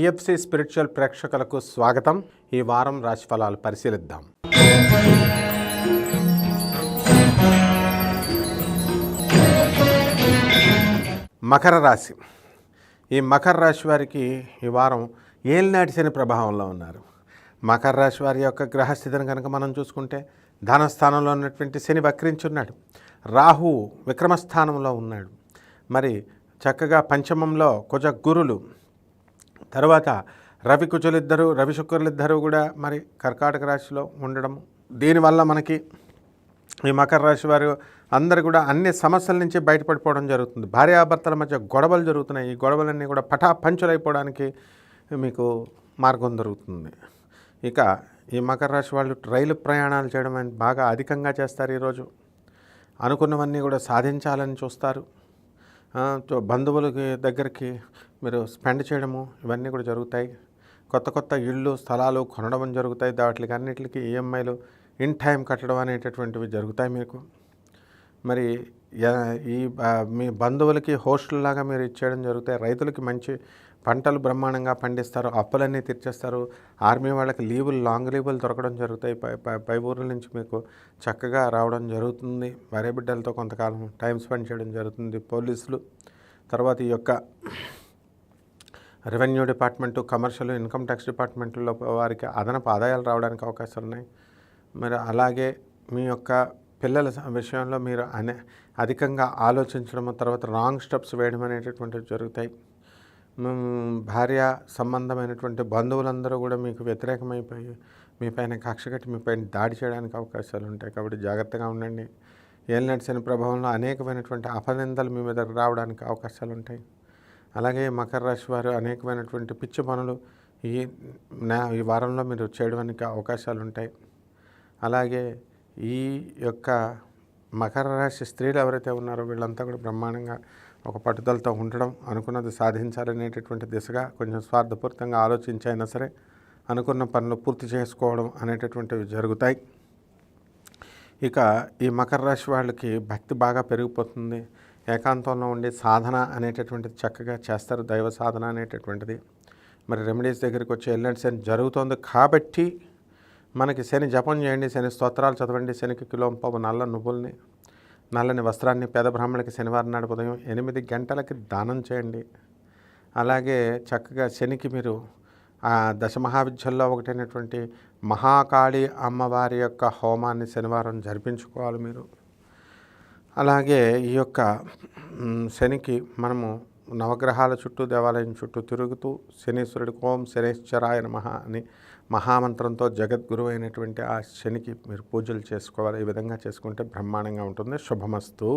TFC spiritual ప్రేక్షకులకు స్వాగతం. ఈ వారం రాశిఫలాలు పరిశీలిద్దాం. మకర రాశి. ఈ మకర రాశి వారికి ఈ వారం ఏలినాటి శని ప్రభావంలో ఉన్నారు. మకర రాశి వారి యొక్క గ్రహస్థితిని కనుక మనం చూసుకుంటే ధనస్థానంలో ఉన్నటువంటి శని వక్రించున్నాడు. రాహు విక్రమస్థానంలో ఉన్నాడు. మరి చక్కగా పంచమంలో కుజ గురులు తర్వాత రవి కుజులిద్దరూ రవి శుక్రులిద్దరూ కూడా మరి కర్కాటక రాశిలో ఉండడం. దీనివల్ల మనకి ఈ మకర రాశి వారు అందరు కూడా అన్ని సమస్యల నుంచి బయటపడిపోవడం జరుగుతుంది. భార్యాభర్తల మధ్య గొడవలు జరుగుతున్నాయి. ఈ గొడవలన్నీ కూడా పటా పంచులైపోవడానికి మీకు మార్గం దొరుకుతుంది. ఇక ఈ మకర రాశి వాళ్ళు రైలు ప్రయాణాలు చేయడం బాగా అధికంగా చేస్తారు ఈరోజు. అనుకున్నవన్నీ కూడా సాధించాలని చూస్తారు. బంధువులకి దగ్గరికి మీరు స్పెండ్ చేయడము ఇవన్నీ కూడా జరుగుతాయి. కొత్త కొత్త ఇళ్ళు స్థలాలు కొనడం జరుగుతాయి. వాటికి అన్నిటికీ ఈఎంఐలు ఇన్ టైం కట్టడం అనేటటువంటివి జరుగుతాయి మీకు. మరి ఈ మీ బంధువులకి హోస్టల్ లాగా మీరు ఇచ్చేయడం జరుగుతాయి. రైతులకి మంచి పంటలు బ్రహ్మాండంగా పండిస్తారు అప్పులన్నీ తీర్చేస్తారు. ఆర్మీ వాళ్ళకి లీవులు లాంగ్ లీవులు దొరకడం జరుగుతాయి. పై పై పై ఊర్ల నుంచి మీకు చక్కగా రావడం జరుగుతుంది. భార్య బిడ్డలతో కొంతకాలం టైం స్పెండ్ చేయడం జరుగుతుంది. పోలీసులు తర్వాత ఈ యొక్క revenue department commercial income tax డిపార్ట్మెంట్లో వారికి అదనపు ఆదాయాలు రావడానికి అవకాశాలు ఉన్నాయి. మరి అలాగే మీ యొక్క పిల్లల విషయంలో మీరు అనే అధికంగా ఆలోచించడం తర్వాత రాంగ్ స్టెప్స్ వేయడం అనేటటువంటివి జరుగుతాయి. భార్య సంబంధమైనటువంటి బంధువులందరూ కూడా మీకు వ్యతిరేకమైపోయి మీ పైన కక్ష కట్టి మీ పైన దాడి చేయడానికి అవకాశాలు ఉంటాయి. కాబట్టి జాగ్రత్తగా ఉండండి. ఏలినటి శని ప్రభావంలో అనేకమైనటువంటి అపనిందలు మీ మీద రావడానికి అవకాశాలు ఉంటాయి. అలాగే మకర రాశి వారు అనేకమైనటువంటి పిచ్చి పనులు ఈ నా ఈ వారంలో మీరు చేయడానికి అవకాశాలు ఉంటాయి. అలాగే ఈ యొక్క మకర రాశి స్త్రీలు ఎవరైతే ఉన్నారో వీళ్ళంతా కూడా బ్రహ్మాండంగా ఒక పట్టుదలతో ఉండడం అనుకున్నది సాధించాలనేటటువంటి దిశగా కొంచెం స్వార్థపూరితంగా ఆలోచించైనా సరే అనుకున్న పనులు పూర్తి చేసుకోవడం అనేటటువంటివి జరుగుతాయి. ఇక ఈ మకర రాశి వాళ్ళకి భక్తి బాగా పెరిగిపోతుంది. ఏకాంతంలో ఉండి సాధన అనేటటువంటిది చక్కగా చేస్తారు దైవ సాధన అనేటటువంటిది. మరి రెమెడీస్ దగ్గరికి వచ్చి వెళ్ళండి శని జరుగుతోంది కాబట్టి మనకి శని జపం చేయండి శని స్తోత్రాలు చదవండి శనికి కిలోంపవు నల్ల నువ్వుల్ని నల్లని వస్త్రాన్ని పేద బ్రాహ్మణులకి శనివారం నాడు ఉదయం ఎనిమిది గంటలకి దానం చేయండి. అలాగే చక్కగా శనికి మీరు ఆ దశమహావిద్యల్లో ఒకటైనటువంటి మహాకాళి అమ్మవారి యొక్క హోమాన్ని శనివారం జరిపించుకోవాలి మీరు. అలాగే ఈ యొక్క శనికి మనము నవగ్రహాల చుట్టూ దేవాలయం చుట్టూ తిరుగుతూ శనీశ్వరుడికి ఓం శనేశ్వరాయ నమః అని మహామంత్రంతో జగద్గురు అయినటువంటి ఆ శనికి మీరు పూజలు చేసుకోవాలి. ఈ విధంగా చేసుకుంటే బ్రహ్మాండంగా ఉంటుంది. శుభమస్తు.